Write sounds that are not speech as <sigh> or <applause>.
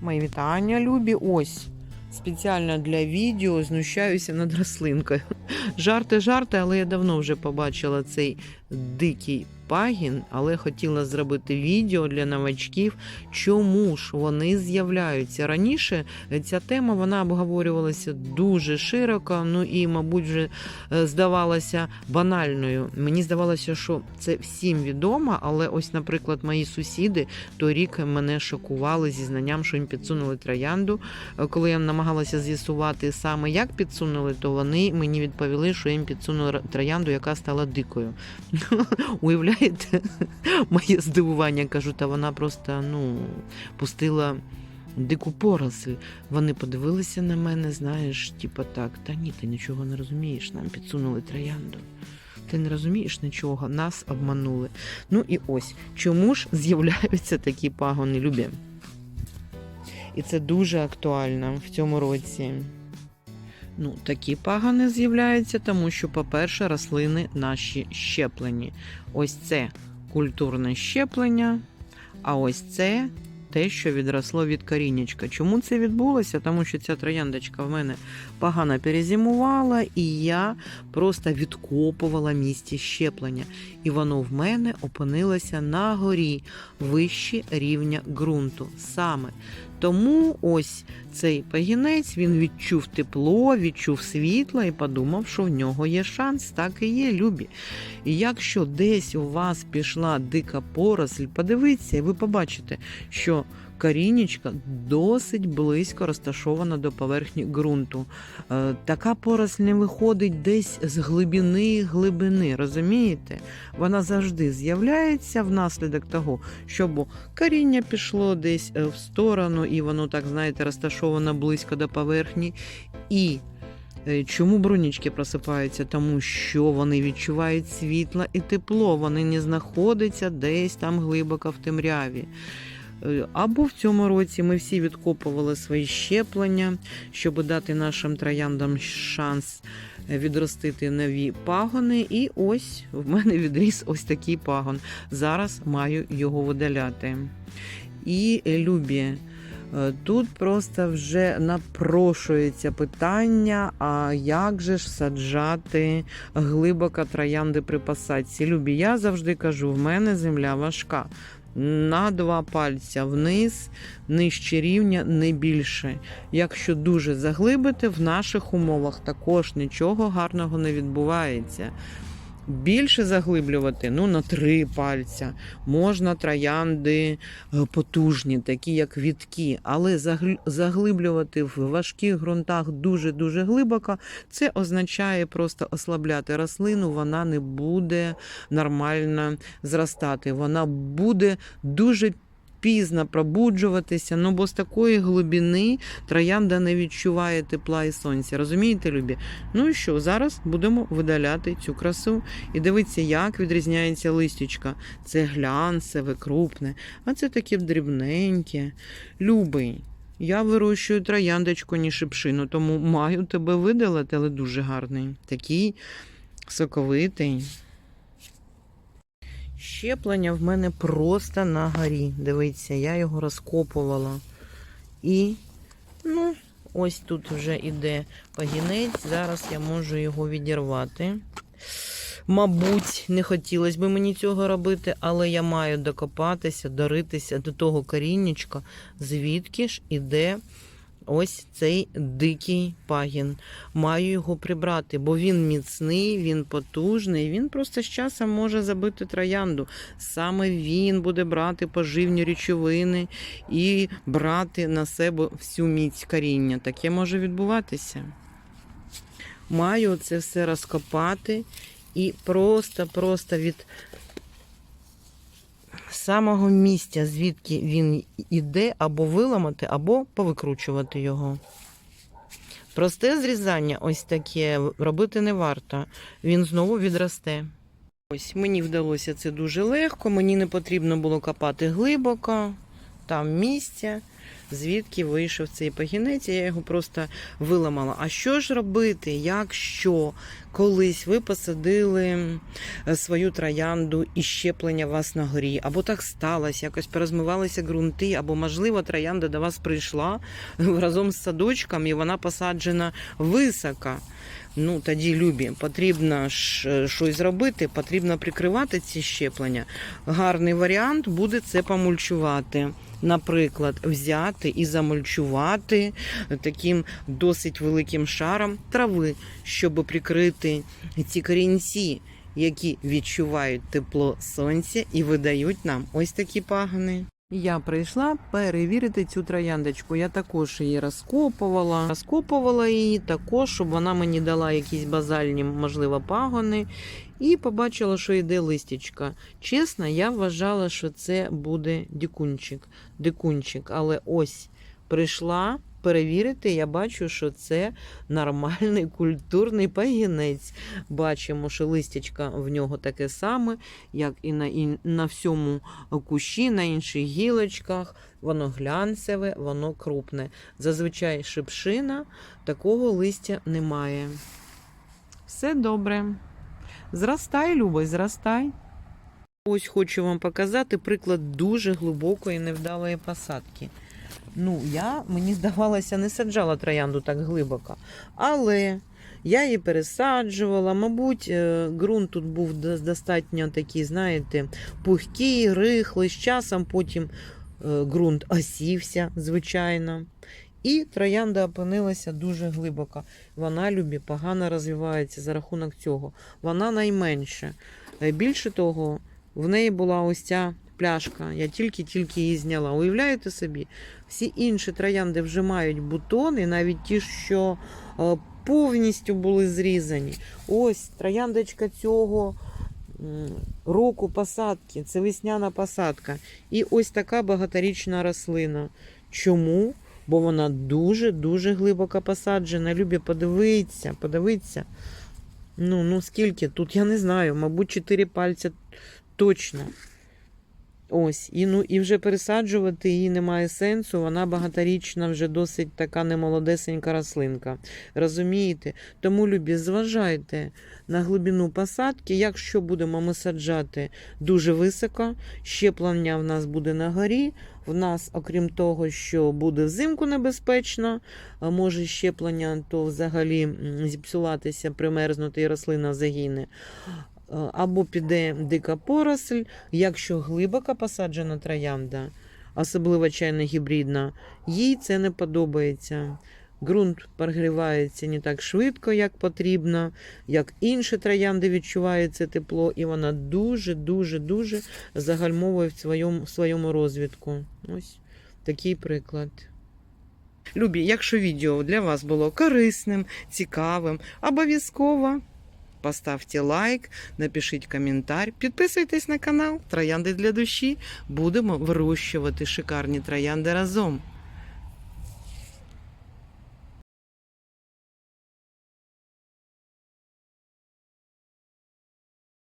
Мої вітання, любі. Ось спеціально для відео знущаюся над рослинкою. <laughs> Жарти, жарти, але я давно вже побачила цей дикий пагін, але хотіла зробити відео для новачків, чому ж вони з'являються. Раніше ця тема вона обговорювалася дуже широко, ну і, мабуть, вже е, здавалася банальною. Мені здавалося, що це всім відомо, але ось, наприклад, мої сусіди торік мене шокували зі знанням, що їм підсунули троянду. Е, Коли я намагалася з'ясувати саме, як підсунули, то вони мені відповіли, що їм підсунули троянду, яка стала дикою. <laughs> Уявляєте, моє здивування кажу, та вона просто ну, пустила дику поросль. Вони подивилися на мене, знаєш, типа так, та ні, ти нічого не розумієш, нам підсунули троянду. Ти не розумієш нічого, нас обманули. Ну і ось чому ж з'являються такі пагони любі? І це дуже актуально в цьому році. Ну, такі пагони з'являються, тому що, по-перше, рослини наші щеплені. Ось це культурне щеплення, а ось це те, що відросло від корінечка. Чому це відбулося? Тому що ця трояндочка в мене погано перезимувала, і я просто відкопувала місці щеплення. І воно в мене опинилося на горі вище рівня ґрунту. Саме тому ось цей пагінець він відчув тепло, відчув світло і подумав, що в нього є шанс. Так і є, любі. І якщо десь у вас пішла дика поросль, подивіться, і ви побачите, що корінечка досить близько розташована до поверхні ґрунту. Е, Така поросль не виходить десь з глибини глибини, розумієте? Вона завжди з'являється внаслідок того, щоб коріння пішло десь е, в сторону, і воно так, знаєте, розташовано близько до поверхні. І е, чому брунічки просипаються? Тому що вони відчувають світло і тепло, вони не знаходяться десь там глибоко в темряві. Е, Або в цьому році ми всі відкопували свої щеплення, щоб дати нашим трояндам шанс е, відростити нові пагони. І ось в мене відріс ось такий пагон. Зараз маю його видаляти. І любі. е, Тут просто вже напрошується питання, а як же ж саджати глибоко троянди при посадці? Любі, я завжди кажу, в мене земля важка. На два пальця вниз, нижче рівня, не більше. Якщо дуже заглибити, в наших умовах також нічого гарного не відбувається. Більше заглиблювати ну, на три пальця. Можна троянди е, потужні, такі як вітки, але загл- заглиблювати в важких ґрунтах дуже-дуже глибоко, це означає просто ослабляти рослину, вона не буде нормально зростати. Вона буде дуже пізно пробуджуватися, ну бо з такої глибини троянда не відчуває тепла і сонця. Розумієте, любі? Ну і що, зараз будемо видаляти цю красу. І дивіться, як відрізняється листячка. Це глянцеве, крупне, а це таке дрібненьке. Любий. Я вирощую трояндочку, ні шипшину, тому маю тебе видалити, але дуже гарний. Такий соковитий. Щеплення в мене просто на горі. Дивіться, я його розкопувала. І, ну, ось тут вже іде пагінець. Зараз я можу його відірвати. Мабуть, не хотілося б мені цього робити, але я маю докопатися, доритися до того коріннячка, звідки ж іде ось цей дикий пагін. Маю його прибрати, бо він міцний, він потужний, він просто з часом може забити троянду. Саме він буде брати поживні речовини і брати на себе всю міць коріння. Таке може відбуватися. Маю це все розкопати і просто-просто від самого місця, звідки він іде, або виламати, або повикручувати його. Просте зрізання, ось таке, робити не варто. Він знову відросте. Ось мені вдалося це дуже легко, мені не потрібно було копати глибоко, там місця. Звідки вийшов цей пагінець. Я його просто виламала. А що ж робити, якщо колись ви посадили свою троянду і щеплення вас на горі, або так сталося, якось порозмивалися ґрунти, або, можливо, троянда до вас прийшла <laughs> разом з садочком, і вона посаджена високо. Ну, тоді, любі, потрібно е, щось зробити, потрібно прикривати ці щеплення. Гарний варіант буде це помульчувати. Наприклад, взяти і замульчувати таким досить великим шаром трави, щоб прикрити ці корінці, які відчувають тепло сонця і видають нам ось такі пагани. Я прийшла перевірити цю трояндочку. Я також її розкопувала. Розкопувала її також, щоб вона мені дала якісь базальні, можливо, пагони. І побачила, що йде листячка. Чесно, я вважала, що це буде дикунчик. дикунчик. Але ось прийшла перевірити, я бачу, що це нормальний <laughs> культурний пагінець. Бачимо, що листячка в нього таке саме, як і на, і на всьому кущі, на інших гілочках. Воно глянцеве, воно крупне. Зазвичай шипшина, такого листя немає. Все добре. Зростай, Любой, зростай. Ось хочу вам показати приклад дуже глибокої невдалої посадки. Ну, я, мені здавалося, не саджала троянду так глибоко. Але я її пересаджувала. Мабуть, е, ґрунт тут був достатньо такий, знаєте, пухкий, рихлий. З часом потім е, ґрунт осівся, звичайно. І троянда опинилася дуже глибоко. Вона любі погано розвивається за рахунок цього. Вона найменша. Е, Більше того, в неї була ось ця пляшка. Я тільки-тільки її зняла. Уявляєте собі, всі інші троянди вже мають бутони, навіть ті, що е, повністю були зрізані. Ось трояндочка цього року посадки. Це весняна посадка. І ось така багаторічна рослина. Чому? Бо вона дуже-дуже глибоко посаджена. Любі, подивіться, подивіться. Ну, ну скільки тут, я не знаю, мабуть, 4 пальця точно. Ось, і, ну, і вже пересаджувати її немає сенсу. Вона багаторічна, вже досить така немолодесенька рослинка. Розумієте? Тому, любі, зважайте на глибину посадки. Якщо будемо ми саджати дуже високо, щеплення в нас буде на горі. В нас, окрім того, що буде взимку небезпечно, може щеплення, то взагалі зіпсуватися, примерзнути і рослина загине. Е, Або піде дика поросль, якщо глибоко посаджена троянда, особливо чайно гібридна, їй це не подобається. Ґрунт прогрівається не так швидко, як потрібно, як інші троянди відчувають це тепло, і вона дуже, дуже, дуже загальмовує в своєму, в своєму розвитку. Ось такий приклад. Любі, якщо відео для вас було корисним, цікавим, обов'язково поставте лайк, напишіть коментар, підписуйтесь на канал Троянди для душі. Будемо вирощувати шикарні троянди разом.